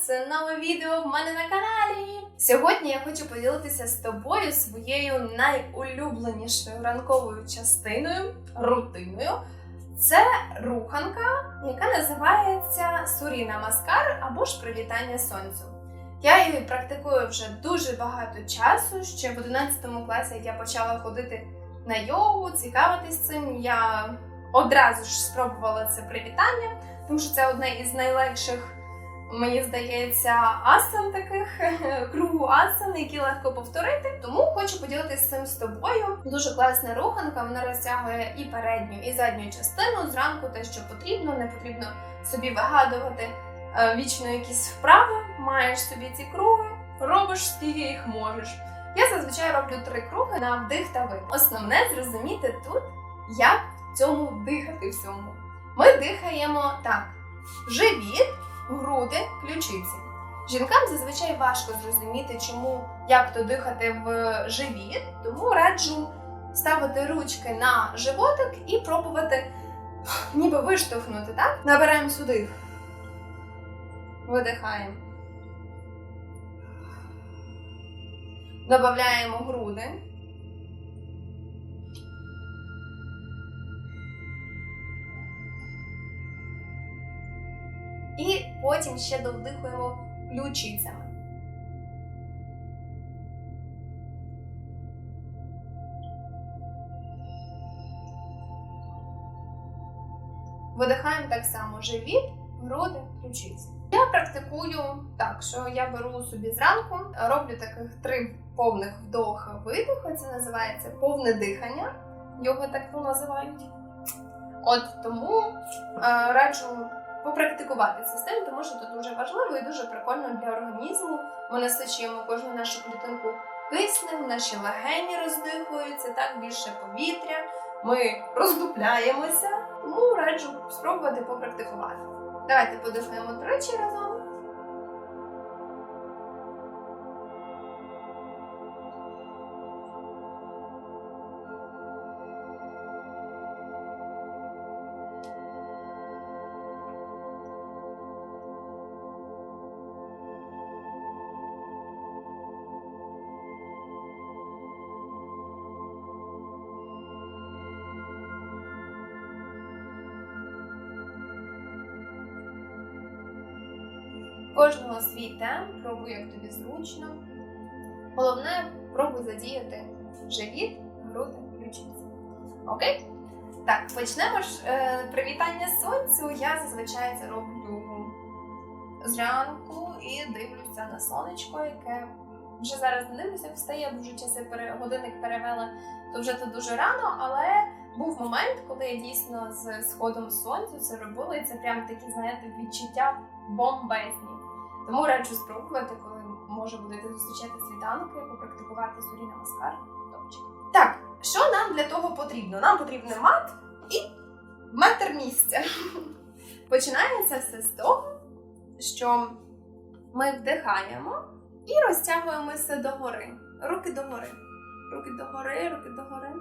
Це нове відео в мене на каналі. Сьогодні я хочу поділитися з тобою своєю найулюбленішою ранковою частиною, рутиною. Це руханка, яка називається Суріна Маскар або ж Привітання сонцю. Я її практикую вже дуже багато часу. Ще в 11 класі, як я почала ходити на йогу, цікавитись цим. Я одразу ж спробувала це привітання, тому що це одне із найлегших, мені здається, асан таких кругу асан, які легко повторити. Тому хочу поділитися цим з тобою. Дуже класна руханка, вона розтягує і передню, і задню частину. Зранку те, що потрібно, не потрібно собі вигадувати е, вічно якісь вправи. Маєш собі ці круги, робиш скільки їх можеш. Я зазвичай роблю три круги на вдих та видих. Основне зрозуміти тут, як в цьому дихати всьому. Ми дихаємо так: живіт, груди, ключиці. Жінкам зазвичай важко зрозуміти, чому як то дихати в живіт, тому раджу ставити ручки на животик і пробувати ніби виштовхнути, так? Набираємо сюди. Видихаємо. Добавляємо груди. Потім ще довдихуємо ключицями. Видихаємо так само живіт, груди, ключиці. Я практикую так, що я беру собі зранку, роблю таких три повних вдоха видоха. Це називається повне дихання. Його так називають. От тому е, раджу попрактикувати цей стиль, тому що це дуже важливо і дуже прикольно для організму. Ми насичуємо кожну нашу клітинку киснем, наші легені роздихуються, так більше повітря. Ми роздупляємося, тому раджу спробувати попрактикувати. Давайте подихаємо тричі разом. Кожного свій темп, пробуй, як тобі зручно. Головне, пробуй задіяти живіт, груди, ключиці. Окей? Так, почнемо ж е, привітання сонцю. Я зазвичай це роблю зранку і дивлюся на сонечко, яке вже зараз не дивлюся, встає, бо вже часи пере, годинник перевели, то вже тут дуже рано, але був момент, коли я дійсно з сходом сонця це робила, і це прям такі, знаєте, відчуття бомбезні. Тому раджу спробувати, коли може будете зустрічати світанки, попрактикувати сурі намаскар. Топчик. Так, що нам для того потрібно? Нам потрібен мат і метр місця. Починається все з того, що ми вдихаємо і розтягуємося догори. Руки догори. Руки догори, руки догори.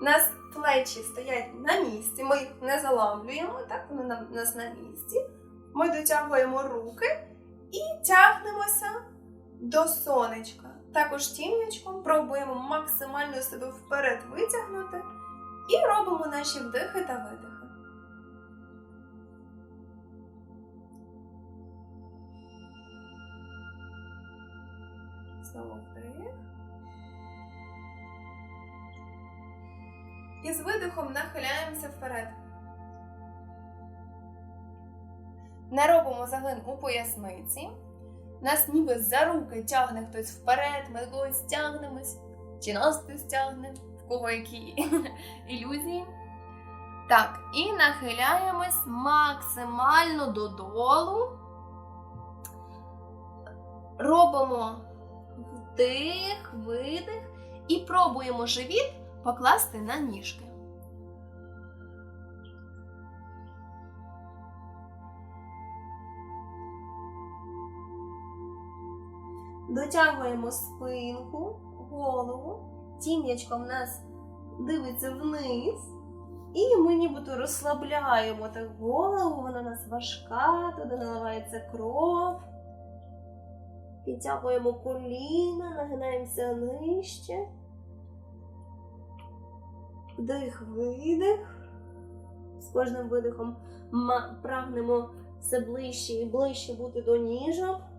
У нас плечі стоять на місці, ми їх не заламлюємо, так вони у нас на місці. Ми дотягуємо руки і тягнемося до сонечка. Також тім'ячком пробуємо максимально себе вперед витягнути і робимо наші вдихи та видихи. Знову. І з видихом нахиляємося вперед. Не робимо заглин у поясниці. Нас ніби за руки тягне хтось вперед, ми когось тягнемось, чи нас хтось тягне, в кого які ілюзії. Так, і нахиляємось максимально додолу. Робимо вдих, видих і пробуємо живіт покласти на ніжки. Дотягуємо спинку, голову, тім'ячко в нас дивиться вниз. І ми нібито розслабляємо так голову, вона у нас важка, туди наливається кров. Підтягуємо коліна, нагинаємося нижче. Вдих, видих. З кожним видихом прагнемо все ближче і ближче бути до ніжок.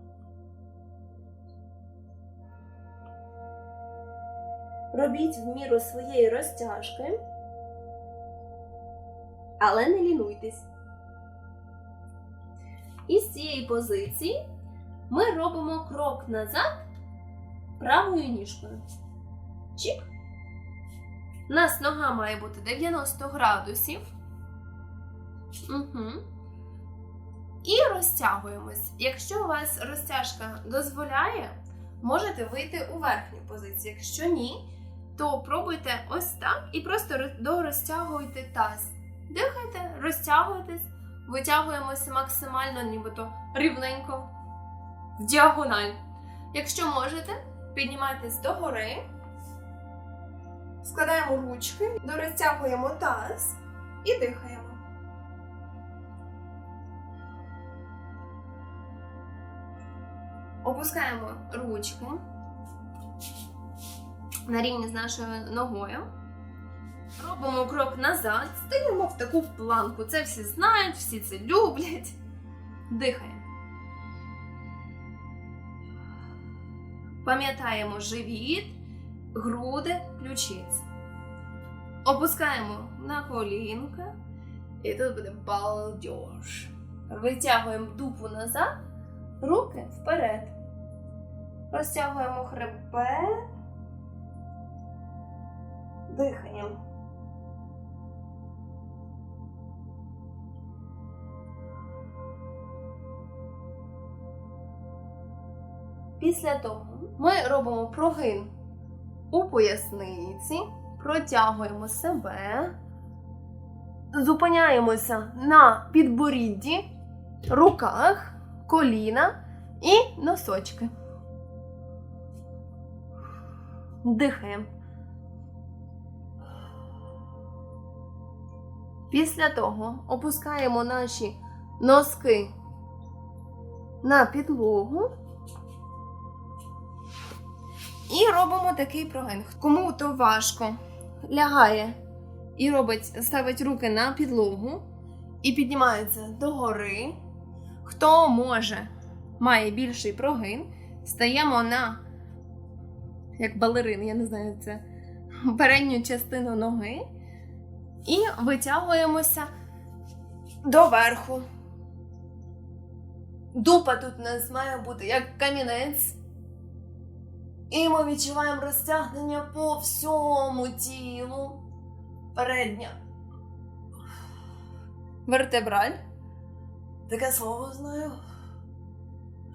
Робіть в міру своєї розтяжки, але не лінуйтесь. І з цієї позиції ми робимо крок назад правою ніжкою. Чік. У нас нога має бути 90 градусів. Угу. І розтягуємось. Якщо у вас розтяжка дозволяє, можете вийти у верхню позицію. Якщо ні, то пробуйте ось так і просто дорозтягуйте таз. Дихайте, розтягуйтесь, витягуємося максимально, нібито рівненько в діагональ. Якщо можете, піднімайтесь догори, складаємо ручки, дорозтягуємо таз і дихаємо. Опускаємо ручки на рівні з нашою ногою. Робимо крок назад, стаємо в таку планку. Це всі знають, всі це люблять. Дихаємо. Пам'ятаємо живіт, груди, ключиці. Опускаємо на колінка. І тут буде балдеж. Витягуємо дупу назад, руки вперед. Розтягуємо хребет. Дихаємо. Після того ми робимо прогин у поясниці, протягуємо себе, зупиняємося на підборідді, руках, коліна і носочки. Дихаємо. Після того опускаємо наші носки на підлогу. І робимо такий прогин. Кому то важко, лягає і робить, ставить руки на підлогу і піднімається догори. Хто може, має більший прогин, стаємо на, як балерин, я не знаю, це передню частину ноги і витягуємося доверху. Дупа тут у нас має бути як камінець. І ми відчуваємо розтягнення по всьому тілу. Передня. Вертебраль. Таке слово знаю.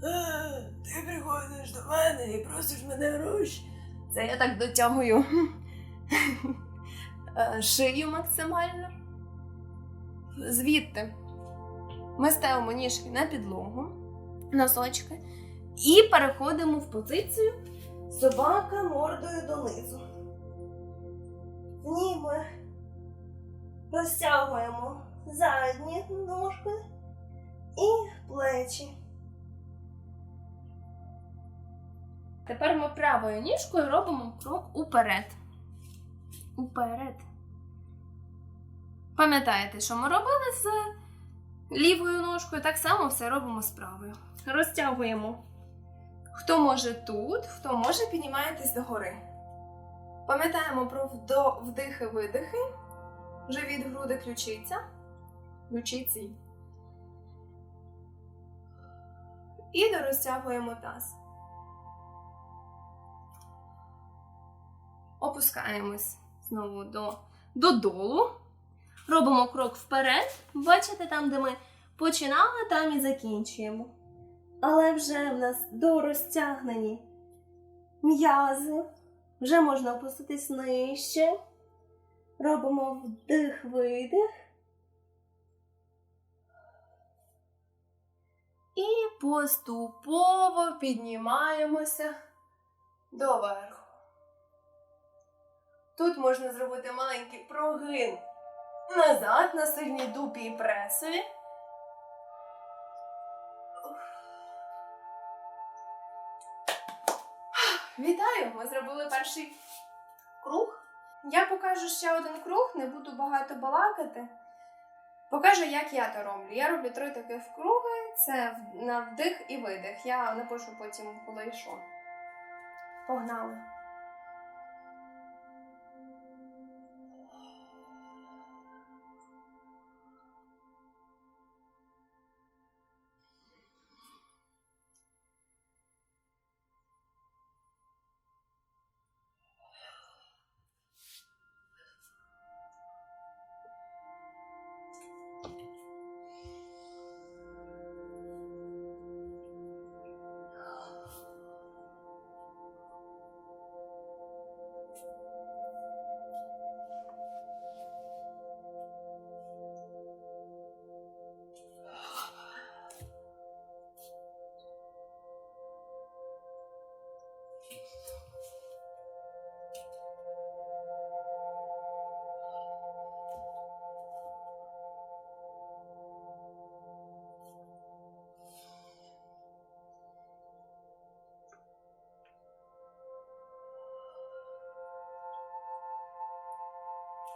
Е, Ти приходиш до мене і просиш мене гроші. Це я так дотягую шию максимально. Звідти ми ставимо ніжки на підлогу, носочки, і переходимо в позицію собака мордою донизу. Ми розтягуємо задні ножки і плечі. Тепер ми правою ніжкою робимо крок уперед. Уперед. Пам'ятаєте, що ми робили з лівою ножкою, так само все робимо з правою. Розтягуємо. Хто може тут, хто може, піднімаєтесь догори. Пам'ятаємо про вдихи-видихи. Живіт, груди, ключиця. Ключиці. І дорозтягуємо таз. Опускаємось знову до, додолу. Робимо крок вперед. Бачите, там, де ми починали, там і закінчуємо. Але вже в нас дорозтягнені м'язи. Вже можна опуститись нижче. Робимо вдих-видих. І поступово піднімаємося доверху. Тут можна зробити маленький прогин Назад на сильній дупі і пресові. Вітаю! Ми зробили перший круг. Я покажу ще один круг, не буду багато балакати. Покажу, як я то роблю. Я роблю три таких круги: це на вдих і видих. Я напишу потім, коли що. Погнали.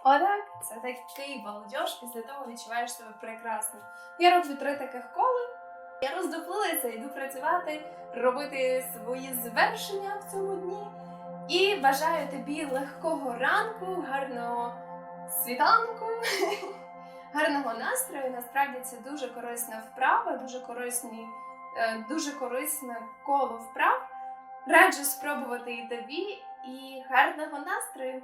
Отак, це такий балдеж, після того відчуваєш себе прекрасно. Я роблю три таких кола. Я роздуплилася, йду працювати, робити свої звершення в цьому дні. І бажаю тобі легкого ранку, гарного світанку, гарного настрою. Насправді це дуже корисна вправа, дуже корисні, е, дуже корисне коло вправ. Раджу спробувати і тобі, і гарного настрою.